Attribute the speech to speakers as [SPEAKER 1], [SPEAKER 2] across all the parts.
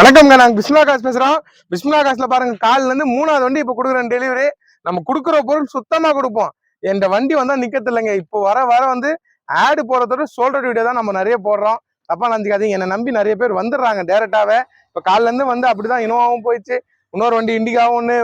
[SPEAKER 1] வணக்கம்ங்க நாங்க பிஸ்மிலா காசு பேசுறோம். பிஸ்மிலா காசுல பாருங்க கால்ல இருந்து மூணாவது வண்டி இப்ப கொடுக்குற டெலிவரி நம்ம கொடுக்குற பொருள் சுத்தமா கொடுப்போம். என் வண்டி வந்தா நிக்கிறது இல்லைங்க இப்போ வர வர வந்து ஆடு போறதோட சோல்டர் வீடியோ தான் நம்ம நிறைய போடுறோம். தப்பா நினைச்சுக்காதீங்க. என்னை நம்பி நிறைய பேர் வந்துடுறாங்க டேரக்டாவே இப்ப கால்ல இருந்து வந்து அப்படிதான் இனோவாவும் போயிடுச்சு. இன்னொரு வண்டி இண்டிகாவும் ஒன்று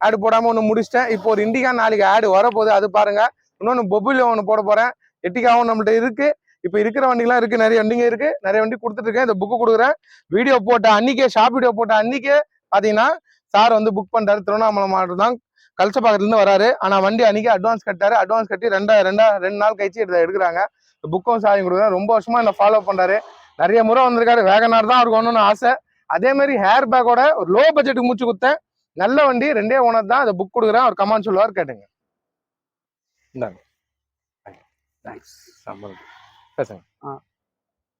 [SPEAKER 1] ஆடு போடாம ஒன்று முடிச்சிட்டேன். இப்போ ஒரு இண்டிகா நாளைக்கு ஆடு வரப்போகுது. அது பாருங்க. இன்னொன்று பொபிலியோ ஒன்று போட போறேன். எட்டிகாவும் நம்மள்ட்ட இருக்கு. இப்போ இருக்கிற வண்டிலாம் இருக்கு. நிறைய வண்டிங்க இருக்கு. நிறைய வண்டி கொடுத்துட்டு இருக்கேன். இந்த புக்கு கொடுக்குறேன். வீடியோ போட்ட அன்னைக்கே ஷாப் வீடியோ போட்ட அன்னைக்கே பார்த்தீங்கன்னா சார் வந்து புக் பண்ணுறாரு திருவண்ணாமலை மாவட்டம் தான் கல்சப்பாக்கத்துலேருந்து வராரு. ஆனால் வண்டி அன்னைக்கு அட்வான்ஸ் கட்டாரு அட்வான்ஸ் கட்டி ரெண்டா ரெண்டா ரெண்டு நாள் கழிச்சு இதை எடுக்கிறாங்க. புக்கும் சாயம் கொடுக்குறேன். ரொம்ப வருஷமா என்ன ஃபாலோ பண்றாரு. நிறைய முறை வந்திருக்காரு. வேகனார் தான் அவருக்கு ஒன்றுன்னு ஆசை. அதே மாதிரி ஹேர் பேக்கோட ஒரு லோ பட்ஜெட்டுக்கு மூச்சு குத்தேன் நல்ல வண்டி. ரெண்டே ஓனர் தான். அதை புக் கொடுக்குறேன். அவர் கமான் சொல்லுவார் கேட்டுங்க. இந்தாங்க. தேங்க்ஸ் பேசுங்க.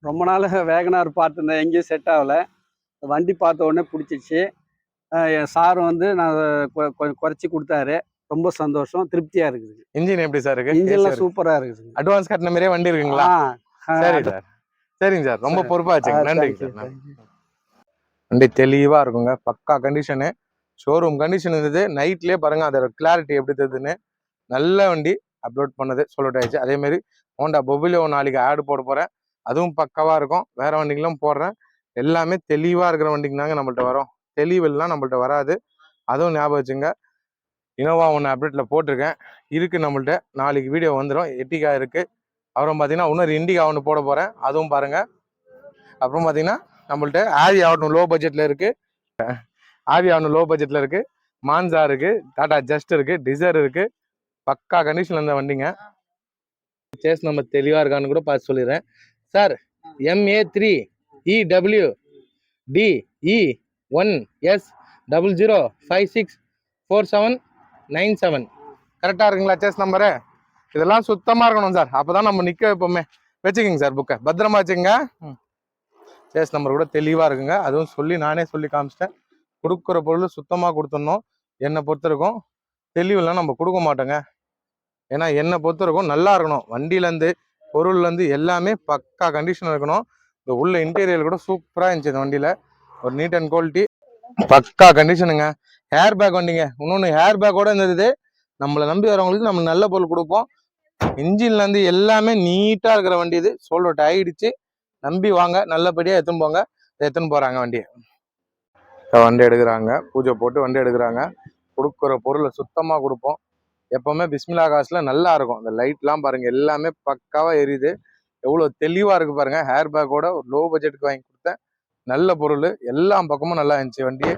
[SPEAKER 2] ரொம்ப நாள் வேகனார் பார்த்துருந்தேன் எங்கேயும் செட் ஆகலை. வண்டி பார்த்த உடனே பிடிச்சிச்சு என் சார் வந்து நான் கொஞ்சம் குறைச்சி கொடுத்தாரு. ரொம்ப சந்தோஷம். திருப்தியாக இருக்குது.
[SPEAKER 1] இன்ஜின் எப்படி சார் இருக்கு?
[SPEAKER 2] இன்ஜின்லாம் சூப்பராக இருக்குது.
[SPEAKER 1] அட்வான்ஸ் கட்டின மாதிரியே வண்டி இருக்குங்களா? சரி சார். சரிங்க சார். ரொம்ப
[SPEAKER 2] சரி.
[SPEAKER 1] பொறுப்பா வச்சுங்க. நன்றிங்க சார். நன்றி. வண்டி தெளிவா இருக்குங்க. பக்கா கண்டிஷனு ஷோரூம் கண்டிஷன் இருந்தது. நைட்லயே பாருங்க அதோட கிளாரிட்டி எப்படி தெரியுதுன்னு நல்ல வண்டி. அப்லோட் பண்ணது சொல்லிட்டு ஆயிடுச்சு அதே மாதிரி ஹோண்டா பொபிலோ நாளைக்கு ஆடு போட போகிறேன் அதுவும் பக்காவாக இருக்கும். வேறு வண்டிகளும் போடுறேன். எல்லாமே தெளிவாக இருக்கிற வண்டிக்கு தாங்க நம்மள்ட்ட வரும். தெளிவெல்லாம் நம்மள்ட்ட வராது. அதுவும் ஞாபகம் வச்சுங்க. இனோவா ஒன்று அப்டேட்டில் போட்டிருக்கேன். இருக்குது நம்மள்ட்ட. நாளைக்கு வீடியோ வந்துடும் எட்டிகா இருக்குது அப்புறம் பார்த்தீங்கன்னா இன்னொரு இண்டிகா ஒன்று போட போகிறேன் அதுவும் பாருங்கள் அப்புறம் பார்த்தீங்கன்னா நம்மள்ட்ட ஆவி ஆகட்டும் லோ பட்ஜெட்டில் இருக்குது ஆவி ஆகணும் லோ பட்ஜெட்டில் இருக்குது மான்சா இருக்குது டாடா ஜஸ்ட் இருக்குது டிசர் இருக்குது பக்கா கண்டிஷன்ல இருந்த வண்டிங்க. சேஸ் நம்ம தெளிவா இருக்கான்னு கூட பார்த்து சொல்லிடுறேன் sir M A three E W D E one S double zero five six four seven nine seven கரெக்டாக இருக்குங்களா சேஸ் நம்பரு இதெல்லாம் சுத்தமாக இருக்கணும் சார் அப்போ தான் நம்ம நிற்க வைப்போமே. வச்சுக்கோங்க சார் புக்கை பத்திரமா வச்சுக்கோங்க. ம். சேஸ் நம்பர் கூட தெளிவாக இருக்குங்க. அதுவும் சொல்லி நானே சொல்லி காமிச்சிட்டேன். கொடுக்குற பொருள் சுத்தமாக கொடுத்துடணும். என்னை பொறுத்தவரைக்கும் தெளிவெல்லாம் நம்ம கொடுக்க மாட்டோங்க. ஏன்னா என்னை பொறுத்த வரைக்கும் நல்லா இருக்கணும். வண்டியிலேருந்து பொருள்லேருந்து எல்லாமே பக்கா கண்டிஷன் இருக்கணும். இந்த உள்ள இன்டீரியர் கூட சூப்பராக இருந்துச்சு இந்த வண்டியில். ஒரு நீட் அண்ட் குவாலிட்டி பக்கா கண்டிஷனுங்க ஹேர் பேக் வண்டிங்க. இன்னொன்று ஹேர் பேக்கோட இருந்தது நம்மளை நம்பி வரவங்களுக்கு நம்ம நல்ல பொருள் கொடுப்போம். இன்ஜின்லேருந்து எல்லாமே நீட்டாக இருக்கிற வண்டி இது. சோல்ட் ஆகிடுச்சு நம்பி வாங்க. நல்லபடியாக எடுத்துன்னு போங்க. எடுத்துன்னு போகிறாங்க வண்டியை. வண்டி எடுக்கிறாங்க. பூஜை போட்டு வண்டி எடுக்கிறாங்க. கொடுக்குற பொருளை சுத்தமாக கொடுப்போம். எப்போவுமே பிஸ்மிலா காசில் நல்லா இருக்கும். இந்த லைட்லாம் பாருங்கள் எல்லாமே பக்காவாக எரியுது. எவ்வளோ தெளிவாக இருக்குது பாருங்கள் ஹேர் பேக்கோட ஒரு லோ பட்ஜெட்டுக்கு வாங்கி கொடுத்தேன். நல்ல பொருள். எல்லா பக்கமும் நல்லா இருந்துச்சு. வண்டி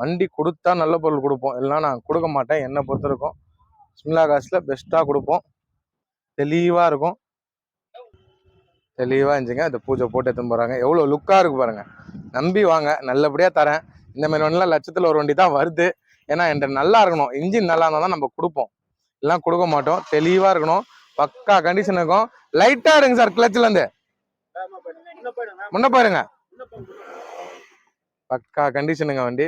[SPEAKER 1] வண்டி கொடுத்தா நல்ல பொருள் கொடுப்போம். இல்லைனா நான் கொடுக்க மாட்டேன். என்னை பொறுத்திருக்கும். பிஸ்மிலா காசில் பெஸ்ட்டாக கொடுப்போம். தெளிவாக இருக்கும். தெளிவாக இருந்துச்சுங்க. இந்த பூஜை போட்டு எடுத்துன்னு போகிறாங்க எவ்வளோ லுக்காக இருக்குது பாருங்கள் நம்பி வாங்க. நல்லபடியாக தரேன். இந்த மாதிரி வண்டிலாம் லட்சத்தில் ஒரு வண்டி தான் வருது. ஏன்னா என்கிட்ட நல்லா இருக்கணும். இன்ஜின் நல்லா இருந்தால் தான் நம்ம கொடுப்போம். எல்லாம் கொடுக்க மாட்டோம். தெளிவாக இருக்கணும். பக்கா கண்டிஷன் இருக்கும். லைட்டாக எடுங்க சார் கிளச்சிலேருந்து முன்ன பாருங்க. பக்கா கண்டிஷனுங்க வண்டி.